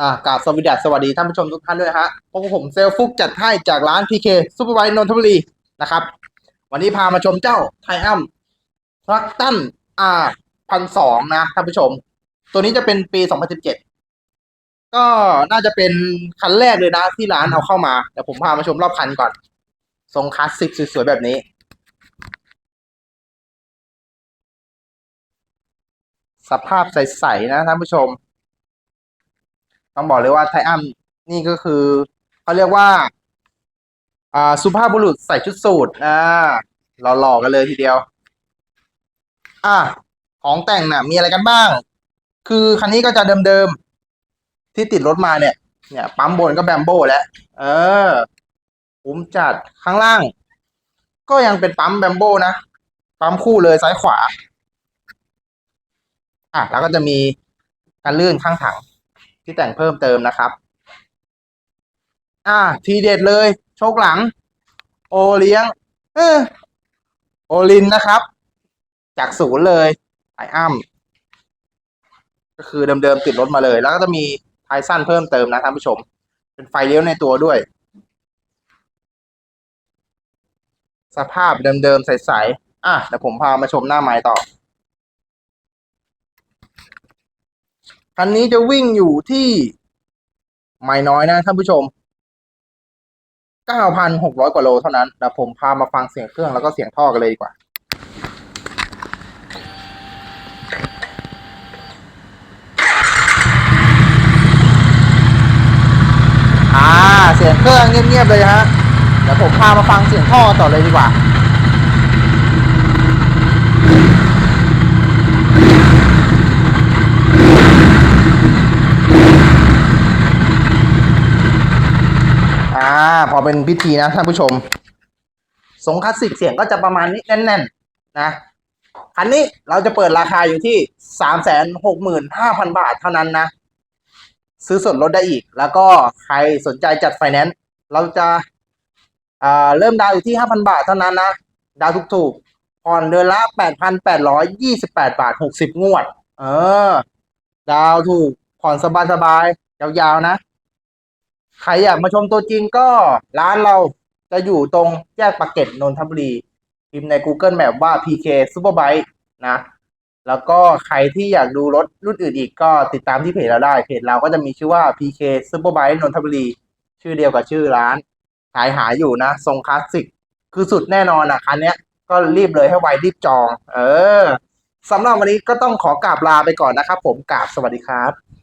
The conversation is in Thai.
อ่ากราบสวัสดีสวัสดีท่านผู้ชมทุกท่านด้วยฮะพบกับผมเซลฟุกจัดให้จากร้าน PK ซูเปอร์ไบนนทบุรีนะครับ วันนี้พามาชมเจ้าไทอัมทรัคตันอาพันสองนะท่านผู้ชม ตัวนี้จะเป็นปี 2017 ก็น่าจะเป็นคันแรกเลยนะที่ร้านเอาเข้ามาเดี๋ยวผมพามาชมรอบคันก่อน ทรงคลาสสิกสวยๆแบบนี้สภาพใส ๆ นะท่านผู้ชม ต้องบอกเลยว่าไทอัมนี่ก็คือเขาเรียกว่า อ่าสุภาพบุรุษใส่ชุดสูทอ่าหล่อๆกันเลยทีเดียว อะของแต่งน่ะ มีอะไรกันบ้าง คือคันนี้ก็จะเดิมๆ ที่ติดรถมาเนี่ย เนี่ย ปั๊มบนก็แบมโบ้แล้ว เออคุ้มจัดข้างล่าง ก็ยังเป็นปั๊มแบมโบ้นะ ปั๊มคู่เลยซ้ายขวา อะแล้วก็จะมีการลื่นข้างถัง ที่แต่งเพิ่มเติมนะครับ อ่า ทีเด็ดเลย โชคหลัง โอเลี้ยง เออโอลินนะครับ จากศูนย์เลยไออ้ำก็คือเดิมๆติดรถมาเลย แล้วก็จะมีไทสั้นเพิ่มเติมนะท่านผู้ชม เป็นไฟเลี้ยวในตัวด้วย สภาพเดิมๆใสๆอะเดี๋ยวผมพามาชมหน้าไม้ต่อ คันนี้จะวิ่งอยู่ที่ไม่น้อยนะท่านผู้ชม 9,600 กว่าโลเท่านั้นเดี๋ยวผมพามาฟังเสียงเครื่องแล้วก็เสียงท่อกันเลยดีกว่าอ่าเสียงเครื่องเงียบๆเลยฮะเดี๋ยวผมพามาฟังเสียงท่อต่อเลยดีกว่า อ่าเป็นพิธีนะท่านผู้ชม สงคลาสสิกเสียงก็จะประมาณนี้แน่นๆนะคันนี้เราจะเปิดราคาอยู่ที่สามแสนหกหมื่นห้าพันบาทเท่านั้นนะ ซื้อส่วนลดได้อีก แล้วก็ใครสนใจจัดไฟแนนซ์เราจะอ่าเริ่มดาวอยู่ที่ห้าพันบาทเท่านั้นนะ ดาวถูกๆผ่อนเดือนละแปดพันแปดร้อยยี่สิบแปดบาทหกสิบงวด เออ ดาวถูกผ่อนสบายๆยาวๆนะ ใครอยากมาชมตัวจริงก็ร้านเราจะอยู่ตรงแยกปากเกร็ดนนทบุรีพิมพ์ใน Google Map ว่า PK Superbike นะ แล้วก็ใครที่อยากดูรถรุ่นอื่นอีกก็ติดตามที่เพจเราได้ เพจเราก็จะมีชื่อว่า PK Superbike นนทบุรี ชื่อเดียวกับชื่อร้าน ขายหาอยู่นะ ทรงคลาสสิก คือสุดแน่นอนอะ คันนี้ก็รีบเลยให้ไวรีบจอง เออสำหรับวันนี้ก็ต้องขอกราบลาไปก่อนนะครับผมกราบสวัสดีครับ